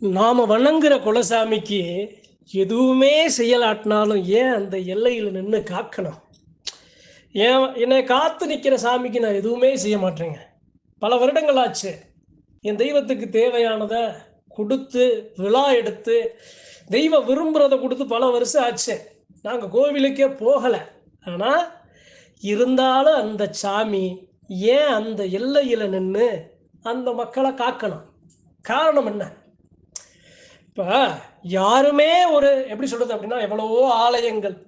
நாம் வணங்குற குலசாமிக்கு எதுவுமே செய்யலாட்டினாலும் ஏன் அந்த எல்லையில் நின்று காக்கணும்? ஏன் என்னை காத்து நிற்கிற சாமிக்கு நான் எதுவுமே செய்ய மாட்டேங்க. பல வருடங்கள் ஆச்சு என் தெய்வத்துக்கு தேவையானதை கொடுத்து விழா எடுத்து தெய்வம் விரும்புகிறத கொடுத்து பல வருஷம் ஆச்சு. நாங்கள் கோவிலுக்கே போகலை. ஆனால் இருந்தாலும் அந்த சாமி ஏன் அந்த எல்லையில் நின்று அந்த மக்களை காக்கணும்? காரணம் என்ன? இப்போ யாருமே ஒரு எப்படி சொல்றது அப்படின்னா எவ்வளவோ ஆலயங்கள்.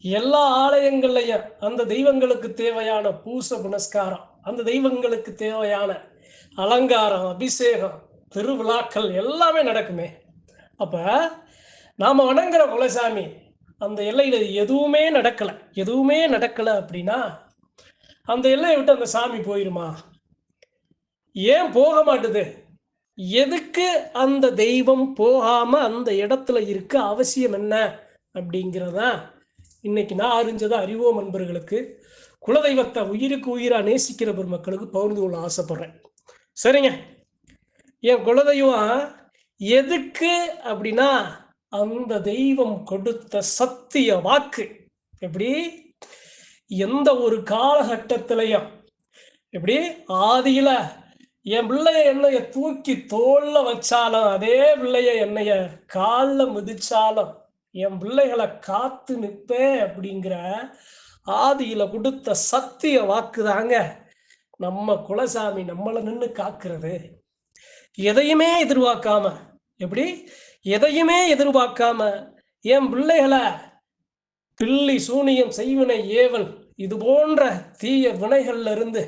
எல்லா ஆலயங்கள்லையும் அந்த தெய்வங்களுக்கு தேவையான பூச புனஸ்காரம் அந்த தெய்வங்களுக்கு தேவையான அலங்காரம் அபிஷேகம் திருவிழாக்கள் எல்லாமே நடக்குமே. அப்போ நாம் வணங்குற குலசாமி அந்த எல்லையில் எதுவுமே நடக்கலை. எதுவுமே நடக்கலை அப்படின்னா அந்த எல்லையை விட்டு அந்த சாமி போயிருமா? ஏன் போக மாட்டுது? எதுக்கு அந்த தெய்வம் போகாம அந்த இடத்துல இருக்க அவசியம் என்ன அப்படிங்கிறதா இன்னைக்கு நான் அறிஞ்சதை அறிவோம் நண்பர்களுக்கு குலதெய்வத்தை உயிருக்கு உயிரா நேசிக்கிற பெருமக்களுக்கு பகிர்ந்து கொள்ள ஆசைப்படுறேன். சரிங்க. என் குலதெய்வம் எதுக்கு அப்படின்னா அந்த தெய்வம் கொடுத்த சத்திய வாக்கு. எப்படி? எந்த ஒரு காலகட்டத்திலையும். எப்படி? ஆதியில என் பிள்ளைய என்னைய தூக்கி தோல்ல வச்சாலும் அதே பிள்ளைய என்னைய காலில் மிதிச்சாலும் என் பிள்ளைகளை காத்து நிற்பேன் அப்படிங்கிற ஆதியில கொடுத்த சத்திய வாக்கு தாங்க நம்ம குலசாமி நம்மளை நின்று காக்கிறது. எதையுமே எதிர்பார்க்காம எப்படி? எதையுமே எதிர்பார்க்காம என் பிள்ளைகளை பில்லி சூனியம் செய்வினை ஏவல் இது போன்ற தீய வினைகள்ல இருந்து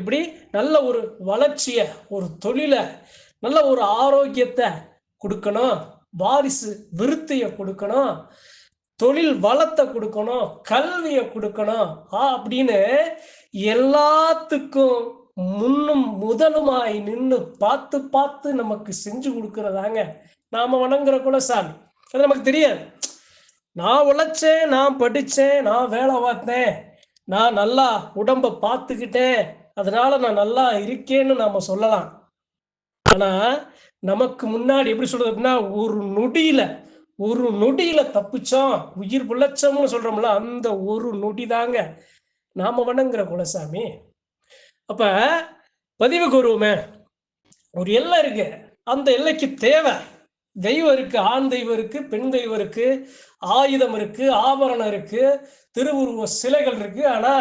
எப்படி? நல்ல ஒரு வளர்ச்சியை ஒரு தொழிலை நல்ல ஒரு ஆரோக்கியத்தை கொடுக்கணும். வாரிசு விருத்தியை கொடுக்கணும். தொழில் வளத்தை கொடுக்கணும். கல்வியை கொடுக்கணும். ஆ அப்படின்னு எல்லாத்துக்கும் முன்னும் முதலுமாய் நின்று பார்த்து பார்த்து நமக்கு செஞ்சு கொடுக்கறதாங்க. நாம வணங்குற குலசாமி. அது நமக்கு தெரியாது. நான் உழைச்சேன் நான் படித்தேன் நான் வேலை பார்த்தேன். நான் நல்லா உடம்பை பார்த்துக்கிட்டேன். அதனால நான் நல்லா இருக்கேன்னு நாம சொல்லலாம். ஆனா நமக்கு முன்னாடி எப்படி சொல்றது அப்படின்னா ஒரு நொடியில ஒரு நொடியில தப்பிச்சோம் உயிர் பிழைச்சோம்னு சொல்றோம்ல அந்த ஒரு நொடி தாங்க நாம வணங்குற குலசாமி. அப்ப பதிவுக்கு வருவோமே ஒரு எல்லை இருக்கு. அந்த எல்லைக்கு தேவை. தெய்வம் இருக்கு ஆண் தெய்வம் இருக்கு பெண் தெய்வம் இருக்கு ஆயுதம் இருக்கு ஆபரணம் இருக்கு திருவுருவ சிலைகள் இருக்கு. ஆனா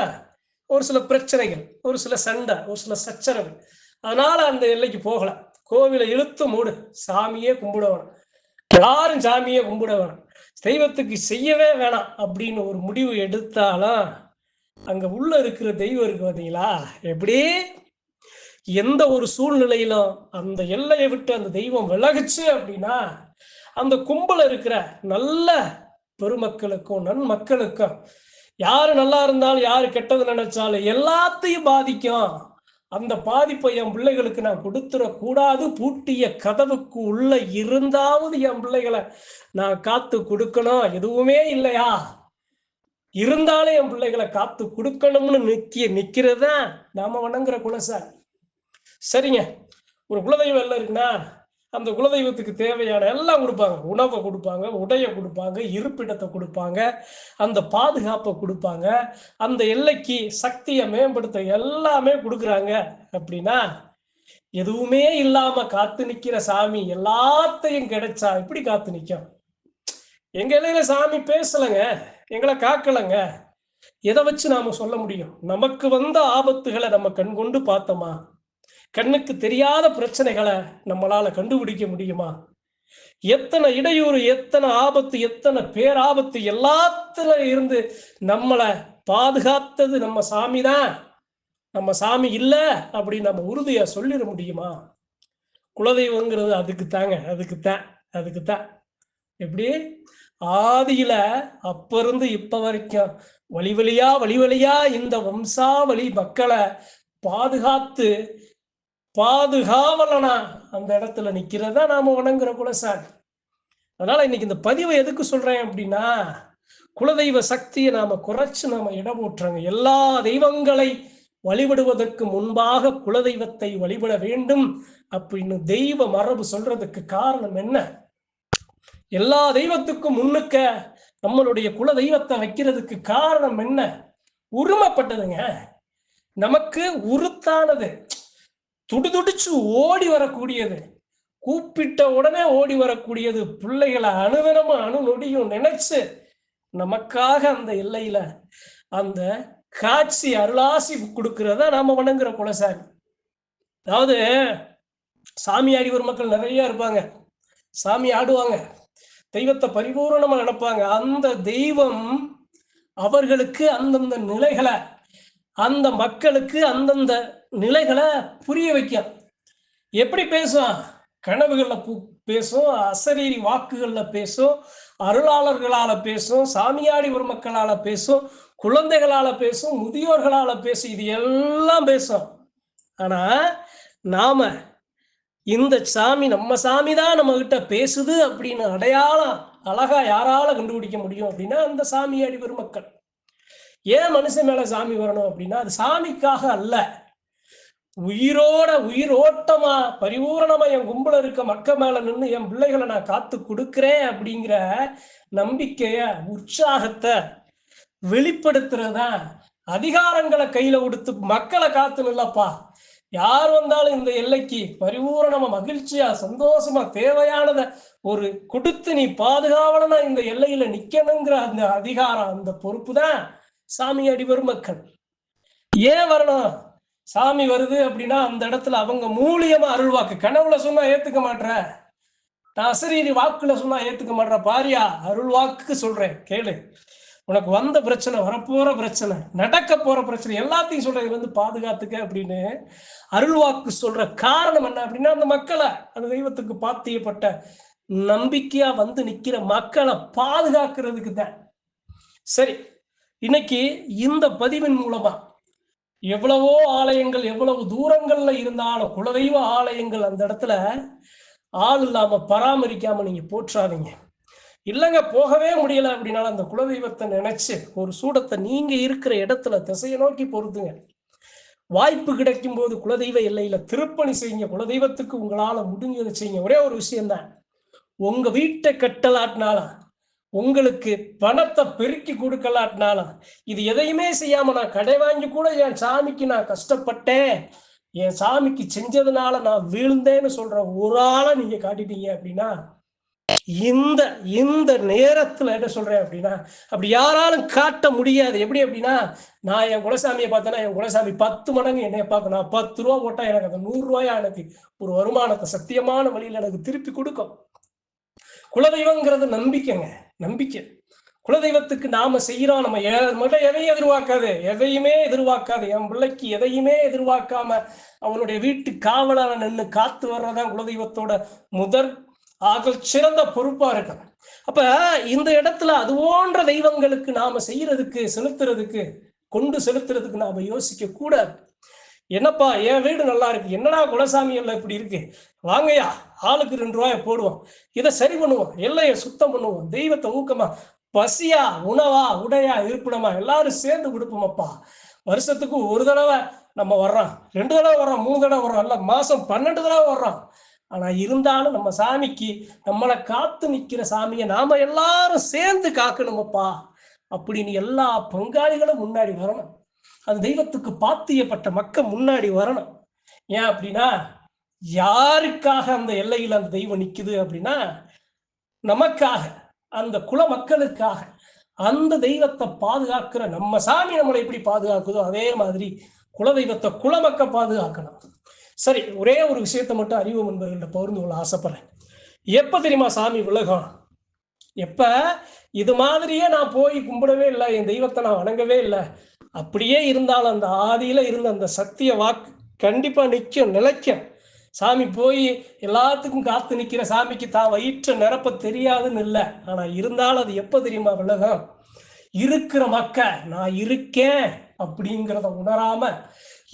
ஒரு சில பிரச்சனைகள் ஒரு சில சண்டை ஒரு சில சச்சரவு. அதனால அந்த எல்லைக்கு போகல. கோவிலை இழுத்து மூடு சாமியே கும்பிட வேணாம். யாரும் சாமியே கும்பிட வேணாம். தெய்வத்துக்கு செய்யவே வேணாம் அப்படின்னு ஒரு முடிவு எடுத்தாலும் அங்க உள்ள இருக்கிற தெய்வம் இருக்கு பார்த்தீங்களா எப்படி? எந்த ஒரு சூழ்நிலையிலும் அந்த எல்லையை விட்டு அந்த தெய்வம் விலகுச்சு அப்படின்னா அந்த கும்பல இருக்கிற நல்ல பெருமக்களுக்கும் நன்மக்களுக்கும் யாரு நல்லா இருந்தாலும் யாரு கெட்டது நினைச்சாலும் எல்லாத்தையும் பாதிக்கும். அந்த பாதிப்பை என் பிள்ளைகளுக்கு நான் கொடுத்துட கூடாது. பூட்டிய கதவுக்கு உள்ள இருந்தாவது என் பிள்ளைகளை நான் காத்து கொடுக்கணும். எதுவுமே இல்லையா? இருந்தாலும் என் பிள்ளைகளை காத்து கொடுக்கணும்னு நிக்கிய நிக்கிறதா நாம வணங்குற குலசாரி சரிங்க. ஒரு குலதெய்வம் எல்லாம் இருக்குன்னா அந்த குலதெய்வத்துக்கு தேவையான எல்லாம் கொடுப்பாங்க. உணவை கொடுப்பாங்க உடையை கொடுப்பாங்க இருப்பிடத்தை கொடுப்பாங்க அந்த பாதுகாப்பை கொடுப்பாங்க அந்த எல்லைக்கு சக்தியை மேம்படுத்த எல்லாமே கொடுக்குறாங்க அப்படின்னா எதுவுமே இல்லாம காத்து நிக்கிற சாமி எல்லாத்தையும் கிடைச்சா இப்படி காத்து நிற்கும் எங்க இலையில சாமி பேசலைங்க எங்களை காக்கலைங்க. எதை வச்சு நாம சொல்ல முடியும்? நமக்கு வந்த ஆபத்துகளை நம்ம கண்கொண்டு பார்த்தோமா? கண்ணுக்கு தெரியாத பிரச்சனைகளை நம்மளால கண்டுபிடிக்க முடியுமா? எத்தனை இடையூறு எத்தனை ஆபத்து எத்தனை பேராபத்து எல்லாத்துல இருந்து நம்மளை பாதுகாத்தது நம்ம சாமி தான். நம்ம சாமி இல்லை அப்படின்னு நம்ம உறுதியா சொல்லிட முடியுமா? குலதெய்வங்கிறது அதுக்கு தாங்க அதுக்கு தான் அதுக்கு தான். எப்படி? ஆதியில அப்ப இருந்து இப்ப வரைக்கும் வழி வழியா வழி வழியா இந்த வம்சாவளி மக்களை பாதுகாத்து பாதுகாவலனா அந்த இடத்துல நிற்கிறதா நாம் வணங்குற குலசாமி அதனால் இன்னைக்கு இந்த பதிவை எதுக்கு சொல்கிறேன் அப்படின்னா குலதெய்வ சக்தியை நாம் குறைச்சி நாம் இடம் ஊட்டுறாங்க எல்லா தெய்வங்களை வழிபடுவதற்கு முன்பாக குலதெய்வத்தை வழிபட வேண்டும் அப்படின்னு தெய்வ மரபு சொல்றதுக்கு காரணம் என்ன? எல்லா தெய்வத்துக்கும் முன்னுக்க நம்மளுடைய குல தெய்வத்தை வைக்கிறதுக்கு காரணம் என்ன? உரிமைப்பட்டதுங்க. நமக்கு உருத்தானது துடிதுடிச்சு ஓடி வரக்கூடியது. கூப்பிட்ட உடனே ஓடி வரக்கூடியது. பிள்ளைகளை அணுவினமும் அணு நொடியும் நினைச்சு நமக்காக அந்த எல்லையில அந்த காட்சி அருளாசி கொடுக்கிறத நாம வணங்குற குலசாமி. அதாவது சாமி ஆடிவர் ஒரு மக்கள் நிறைய இருப்பாங்க. சாமி ஆடுவாங்க. தெய்வத்தை பரிபூர்ணமா நினைப்பாங்க அந்த தெய்வம் அவர்களுக்கு அந்தந்த நிலைகளை அந்த மக்களுக்கு அந்தந்த நிலைகளை புரிய வைக்கும் எப்படி பேசும் கனவுகளில் பூ பேசும் அசரீரி வாக்குகளில் பேசும் அருளாளர்களால் பேசும் சாமியாடி ஒரு பேசும் குழந்தைகளால் பேசும் முதியோர்களால் பேசும் இது எல்லாம் பேசும். ஆனால் நாம் இந்த சாமி நம்ம சாமி தான் நம்மகிட்ட பேசுது அப்படின்னு அடையாளம் அழகா யாரால கண்டுபிடிக்க முடியும் அப்படின்னா அந்த சாமியாடி பெருமக்கள். ஏன் மனுஷன் மேலே சாமி வரணும் அப்படின்னா அது சாமிக்காக அல்ல. உயிரோட உயிரோட்டமா பரிபூரணமா என் கும்பல இருக்க மக்க மேல நின்று என் பிள்ளைகளை நான் காத்து கொடுக்கிறேன் அப்படிங்கிற நம்பிக்கைய உற்சாகத்தை வெளிப்படுத்துறதா அதிகாரங்களை கையில கொடுத்து மக்களை காத்து நில்லப்பா. யார் வந்தாலும் இந்த எல்லைக்கு பரிபூரணமா மகிழ்ச்சியா சந்தோஷமா தேவையானத ஒரு கொடுத்து நீ பாதுகாவலனா இந்த எல்லையில நிக்கணுங்கிற அந்த அதிகாரம் அந்த பொறுப்பு தான் சாமி அடிவர் மக்கள் ஏன் வரணும்? சாமி வருது அப்படின்னா அந்த இடத்துல அவங்க மூலியமா அருள்வாக்கு. கனவுல சொன்னா ஏத்துக்க மாட்ற. நான் அசரீரி வாக்குல சொன்னா ஏத்துக்க மாட்ற. பாரியா அருள் வாக்கு சொல்றேன். கேளு. உனக்கு வந்த பிரச்சனை வரப்போற பிரச்சனை நடக்க போற பிரச்சனை எல்லாத்தையும் சொல்றேன் வந்து பாதுகாத்துக்க அப்படின்னு அருள்வாக்கு சொல்ற காரணம் என்ன அப்படின்னா அந்த மக்களை அந்த தெய்வத்துக்கு பாத்தியப்பட்ட நம்பிக்கையா வந்து நிக்கிற மக்களை பாதுகாக்கிறதுக்கு தான். சரி இன்னைக்கு இந்த பதிவின் மூலமா எவ்வளவோ ஆலயங்கள் எவ்வளவு தூரங்கள்ல இருந்தாலும் குலதெய்வ ஆலயங்கள் அந்த இடத்துல ஆள் இல்லாம பராமரிக்காம நீங்க போற்றாதீங்க. இல்லைங்க போகவே முடியல அப்படின்னாலும் அந்த குலதெய்வத்தை நினைச்சு ஒரு சூடத்தை நீங்க இருக்கிற இடத்துல திசையை நோக்கி பொருத்துங்க வாய்ப்பு கிடைக்கும் போது குலதெய்வ எல்லையில திருப்பணி செய்யுங்க. குலதெய்வத்துக்கு உங்களால முடிஞ்சதை செய்யுங்க. ஒரே ஒரு விஷயம்தான். உங்க வீட்டை கட்டலாட்டினாலும் உங்களுக்கு பணத்தை பெருக்கி கொடுக்கலாட்டினாலும் இது எதையுமே செய்யாம நான் கடை வாங்கி கூட என் சாமிக்கு நான் கஷ்டப்பட்டேன். என் சாமிக்கு செஞ்சதுனால நான் வீழ்ந்தேன்னு சொல்ற ஒரு ஆளை நீங்க காட்டிட்டீங்க அப்படின்னா இந்த இந்த நேரத்துல என்ன சொல்றேன் அப்படின்னா அப்படி யாராலும் காட்ட முடியாது. எப்படி அப்படின்னா நான் என் குலசாமியை பார்த்தேன்னா என் குலசாமி பத்து மடங்கு என்னைய பார்க்கணும் பத்து ரூபா போட்டா எனக்கு அந்த நூறு ரூபாயா எனக்கு ஒரு வருமானத்தை சத்தியமான வழியில் எனக்கு திருப்பி கொடுக்கும். குலதெய்வங்கிறது நம்பிக்கைங்க நம்பிக்கை. குலதெய்வத்துக்கு நாம செய்யறோம் நம்ம மட்டும் எதையும் எதிர்பார்க்காது. எதையுமே எதிர்பார்க்காது. என் பிள்ளைக்கு எதையுமே எதிர்பார்க்காம அவனுடைய வீட்டு காவலான நின்று காத்து வர்றதான் குலதெய்வத்தோட முதற் ஆக சிறந்த பொறுப்பா இருக்கு அப்ப இந்த இடத்துல அது போன்ற தெய்வங்களுக்கு நாம செய்யறதுக்கு செலுத்துறதுக்கு கொண்டு செலுத்துறதுக்கு நாம யோசிக்க கூடாது என்னப்பா என் வீடு நல்லா இருக்கு. என்னடா குலசாமி எல்லாம் இப்படி இருக்கு? வாங்கய்யா ஆளுக்கு ரெண்டு ரூபாய போடுவோம். இதை சரி பண்ணுவோம். எல்லையை சுத்தம் பண்ணுவோம். தெய்வத்தை ஊக்கமா. பசியா உணவா உடையா இருப்பிடமா எல்லாரும் சேர்ந்து கொடுப்போமப்பா. வருஷத்துக்கு ஒரு தடவை நம்ம வர்றோம். ரெண்டு தடவை வர்றோம். மூணு தடவை வர்றோம். இல்ல மாசம் பன்னெண்டு தடவை வர்றோம். ஆனா இருந்தாலும் நம்ம சாமிக்கு நம்மளை காத்து நிக்கிற சாமியை நாம எல்லாரும் சேர்ந்து காக்கணுமப்பா. அப்படின்னு எல்லா பங்காளிகளும் முன்னாடி வரணும். அந்த தெய்வத்துக்கு பாத்தியப்பட்ட மக்கள் முன்னாடி வரணும். ஏன் அப்படின்னா யாருக்காக அந்த எல்லையில் அந்த தெய்வம் நிக்குது அப்படின்னா நமக்காக அந்த குல மக்களுக்காக அந்த தெய்வத்தை பாதுகாக்கிற நம்ம சாமி நம்மளை எப்படி பாதுகாக்குதோ அதே மாதிரி குல தெய்வத்தை குலமக்க பாதுகாக்கணும். சரி ஒரே ஒரு விஷயத்தை மட்டும் அறிவு நண்பர்கள்ட்ட பகிர்ந்து கொள்ள ஆசைப்படுறேன். எப்ப தெரியுமா சாமி விலகும்? எப்ப? இது மாதிரியே நான் போய் கும்பிடவே இல்லை என் தெய்வத்தை நான் வணங்கவே இல்லை. அப்படியே இருந்தாலும் அந்த ஆதியில் இருந்த அந்த சத்திய வாக்கு கண்டிப்பாக நிற்கும் நிலைக்கும். சாமி போய் எல்லாத்துக்கும் காத்து நிற்கிற சாமிக்கு தான் வயிற்று நிரப்ப தெரியாதுன்னு இல்லை. ஆனால் இருந்தாலும் அது எப்போ தெரியுமா விலகம்? இருக்கிற மக்க நான் இருக்கேன் அப்படிங்கிறத உணராம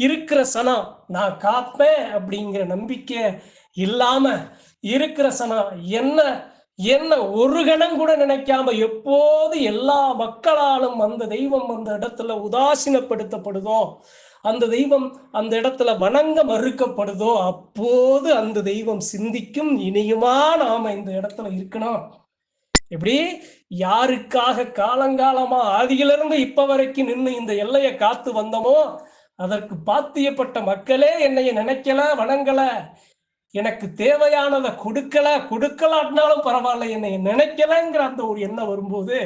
இருக்கிற சனம் நான் காப்பேன் அப்படிங்கிற நம்பிக்கை இல்லாம இருக்கிற சனம் என்ன என்ன ஒரு கணம் கூட நினைக்காம எப்போது எல்லா மக்களாலும் அந்த தெய்வம் அந்த இடத்துல உதாசீனப்படுத்தப்படுதோ அந்த தெய்வம் அந்த இடத்துல வணங்க மறுக்கப்படுதோ அப்போது அந்த தெய்வம் சிந்திக்கும் இனியுமா நாம இந்த இடத்துல இருக்கணும். எப்படி? யாருக்காக காலங்காலமா ஆதியிலிருந்து இப்ப வரைக்கும் நின்று இந்த எல்லையை காத்து வந்தோமோ அதற்கு பாத்தியப்பட்ட மக்களே என்னைய நினைக்கல வணங்கல. எனக்கு தேவையானதை கொடுக்கல கொடுக்கலாட்டினாலும் பரவாயில்ல என்னை நினைக்கலங்கிற அந்த ஒரு எண்ணம் வரும்போது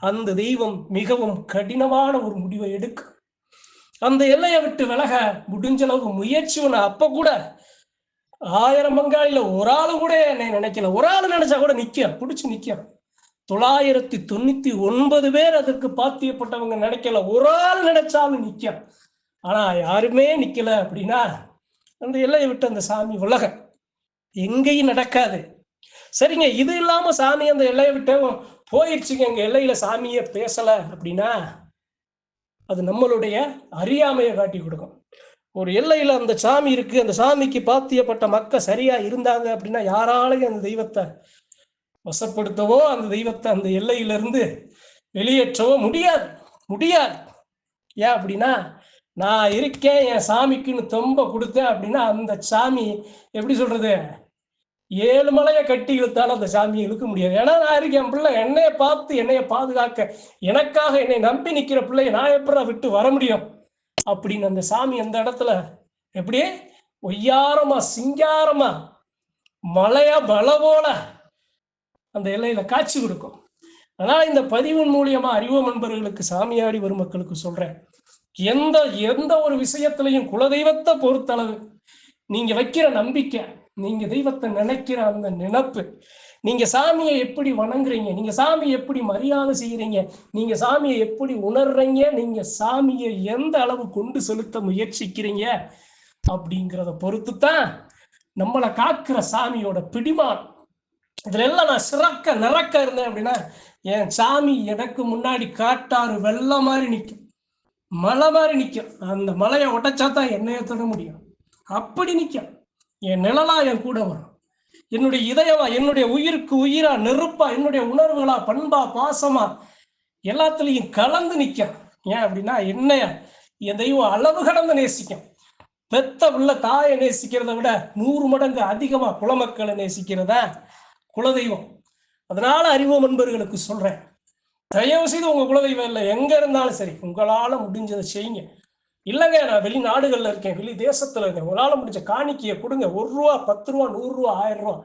அந்த தெய்வம் மிகவும் கடினமான ஒரு முடிவை எடுக்கும் அந்த எல்லையை விட்டு விலக முடிஞ்ச அளவுக்கு முயற்சி ஒன்று அப்ப கூட ஆயிரம் பங்காளில ஒரு ஆளு கூட என்னை நினைக்கல. ஒரு ஆள் நினைச்சா கூட நிக்க பிடிச்சி நிக்க தொள்ளாயிரத்தி தொண்ணூத்தி ஒன்பது பேர் அதற்கு பாத்தியப்பட்டவங்க நினைக்கல. ஒரு ஆள் நினைச்சாலும் நிக்க ஆனா யாருமே நிக்கல அப்படின்னா அந்த எல்லையை விட்டு அந்த சாமி உலகம் எங்கேயும் நடக்காது. சரிங்க இது இல்லாம சாமி அந்த எல்லையை விட்டு போயிடுச்சுங்க. எங்க எல்லையில சாமியே பேசல அப்படின்னா அது நம்மளுடைய அறியாமையை காட்டி கொடுக்கும். ஒரு எல்லையில அந்த சாமி இருக்கு அந்த சாமிக்கு பாத்தியப்பட்ட மக்கள் சரியா இருந்தாங்க அப்படின்னா யாராலையும் அந்த தெய்வத்தை வசப்படுத்தவோ அந்த தெய்வத்தை அந்த எல்லையிலிருந்து வெளியேற்றவோ முடியாது. முடியாது. ஏன் அப்படின்னா நான் இருக்கேன் என் சாமிக்குன்னு தொம்ப கொடுத்தேன் அப்படின்னா அந்த சாமி எப்படி சொல்றது? ஏழு மலையை கட்டி இழுத்தாலும் அந்த சாமியை இழுக்க முடியாது. ஏன்னா நான் இருக்கேன் என் பிள்ளை என்னைய பார்த்து என்னைய பாதுகாக்க எனக்காக என்னை நம்பி நிற்கிற பிள்ளைய நான் எப்படி விட்டு வர முடியும்? அப்படின்னு அந்த சாமி அந்த இடத்துல எப்படி? ஒய்யாரமா சிங்காரமா மலையா பல போல அந்த எல்லையில காட்சி கொடுக்கும். அதனால இந்த பதிவின் மூலியமா அறிவோம் நண்பர்களுக்கு சாமியாடி வரும் மக்களுக்கு சொல்றேன். எந்த எந்த ஒரு விஷயத்திலையும் குலதெய்வத்தை பொறுத்தளவு நீங்க வைக்கிற நம்பிக்கை நீங்க தெய்வத்தை நினைக்கிற அந்த நினப்பு நீங்க சாமியை எப்படி வணங்குறீங்க நீங்க சாமியை எப்படி மரியாதை செய்யறீங்க நீங்க சாமியை எப்படி உணர்றீங்க நீங்க சாமியை எந்த அளவு கொண்டு செலுத்த முயற்சிக்கிறீங்க அப்படிங்கிறத பொறுத்து தான் நம்மளை காக்குற சாமியோட பிடிமான் இதுல எல்லாம் நான் சிறக்க நிறக்க இருந்தேன் அப்படின்னா என் சாமி எனக்கு முன்னாடி காட்டாறு வெள்ளம் மாதிரி நிற்கும் மலை மாதிரி நிற்கும் அந்த மலையை உடைச்சா தான் என்னைய தொட முடியும்? அப்படி நிற்கும் என் நிழலா என் கூட வரும். என்னுடைய இதயமா என்னுடைய உயிருக்கு உயிரா நெருப்பா என்னுடைய உணர்வுகளா பண்பா பாசமா எல்லாத்துலேயும் கலந்து நிற்கும் ஏன் அப்படின்னா என்னைய என் தெய்வம் அளவு கடந்து நேசிக்கும். பெத்த உள்ள தாயை நேசிக்கிறத விட நூறு மடங்கு அதிகமா குலமக்களை நேசிக்கிறத குலதெய்வம். அதனால அறிவோம் நண்பர்களுக்கு சொல்றேன். தயவு செய்து உங்க குலதெய்வம் இல்லை. எங்க இருந்தாலும் சரி உங்களால முடிஞ்சதை செய்யுங்க. இல்லைங்க நான் வெளிநாடுகள்ல இருக்கேன் வெளி தேசத்துல இருக்கேன். உங்களால முடிஞ்ச காணிக்கையை கொடுங்க. ஒரு ரூபா பத்து ரூபா நூறு ரூபா ஆயிரம் ரூபா.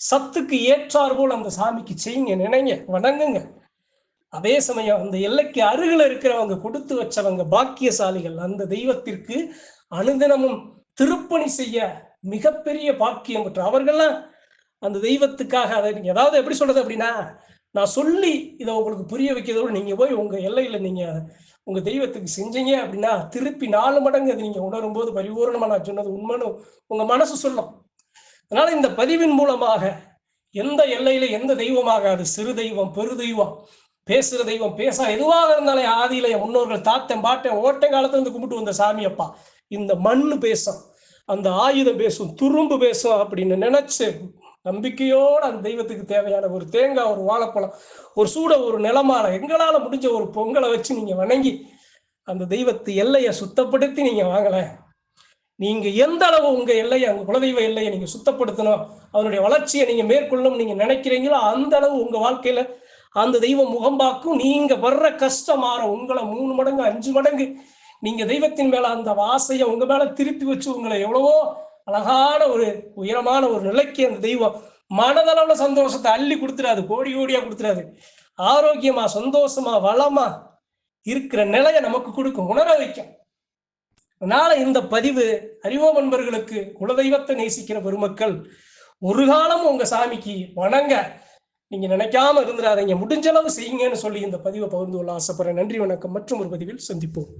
சத்துக்கு ஏற்றார் போல் அந்த சாமிக்கு செய்யுங்க நினைங்க வணங்குங்க. அதே சமயம் அந்த எல்லைக்கு அருகில் இருக்கிறவங்க கொடுத்து வச்சவங்க பாக்கியசாலிகள் அந்த தெய்வத்திற்கு அனுதினமும் திருப்பணி செய்ய மிகப்பெரிய பாக்கியம் பெற்ற அவர்கள்லாம் அந்த தெய்வத்துக்காக அதை ஏதாவது எப்படி சொல்றது அப்படின்னா நான் சொல்லி இதை உங்களுக்கு புரிய வைக்கிறதோடு நீங்க போய் உங்க எல்லையில நீங்க உங்க தெய்வத்துக்கு செஞ்சீங்க அப்படின்னா திருப்பி நாலு மடங்கு அது நீங்க உணரும் போது பரிபூர்ணமா நான் சொன்னது உண்மைன்னு உங்க மனசு சொல்லும். அதனால இந்த பதிவின் மூலமாக எந்த எல்லையில எந்த தெய்வமாக அது சிறு தெய்வம் பெரு தெய்வம் பேசுகிற தெய்வம் பேச எதுவாக இருந்தாலே ஆதியில முன்னோர்கள் தாத்தன் பாட்டன் ஓட்டை காலத்துல இருந்து கும்பிட்டு வந்த சாமி அப்பா. இந்த மண்ணு பேசும் அந்த ஆயுதம் பேசும் துரும்பு பேசும் அப்படின்னு நினைச்சு நம்பிக்கையோடு அந்த தெய்வத்துக்கு தேவையான ஒரு தேங்காய் ஒரு வாழைப்பழம் ஒரு சூட ஒரு நிலமால எங்களால முடிஞ்ச ஒரு பொங்கலை வச்சு நீங்க வணங்கி அந்த தெய்வத்து எல்லையை சுத்தப்படுத்தி நீங்க வாங்கல. நீங்க எந்த அளவு உங்க எல்லையை உங்க குலதெய்வ எல்லையை நீங்க சுத்தப்படுத்தணும் அவனுடைய வளர்ச்சியை நீங்க மேற்கொள்ளணும் நீங்க நினைக்கிறீங்களோ அந்த அளவு உங்க வாழ்க்கையில அந்த தெய்வம் முகம்பாக்கும் நீங்க வர்ற கஷ்டம் மாறும் உங்களை மூணு மடங்கு அஞ்சு மடங்கு நீங்க தெய்வத்தின் மேல அந்த வாசையை உங்க மேல திருப்பி வச்சு உங்களை எவ்வளவோ அழகான ஒரு உயரமான ஒரு நிலைக்கு அந்த தெய்வம் மனதளவுல சந்தோஷத்தை அள்ளி கொடுத்துடாது கோடி கோடியா கொடுத்துடாது. ஆரோக்கியமா சந்தோஷமா வளமா இருக்கிற நிலையை நமக்கு கொடுக்கும் உணர வைக்கும். அதனால இந்த பதிவு அறிவோ நண்பர்களுக்கு குலதெய்வத்தை நேசிக்கிற பெருமக்கள் ஒரு காலமும் உங்க சாமிக்கு வணங்க. நீங்க நினைக்காம இருந்துடாதீங்க. முடிஞ்ச அளவு செய்யுங்கன்னு சொல்லி இந்த பதிவை பகிர்ந்து கொள்ள ஆசைப்படுறேன். நன்றி வணக்கம். மற்றும் ஒரு பதிவில் சந்திப்போம்.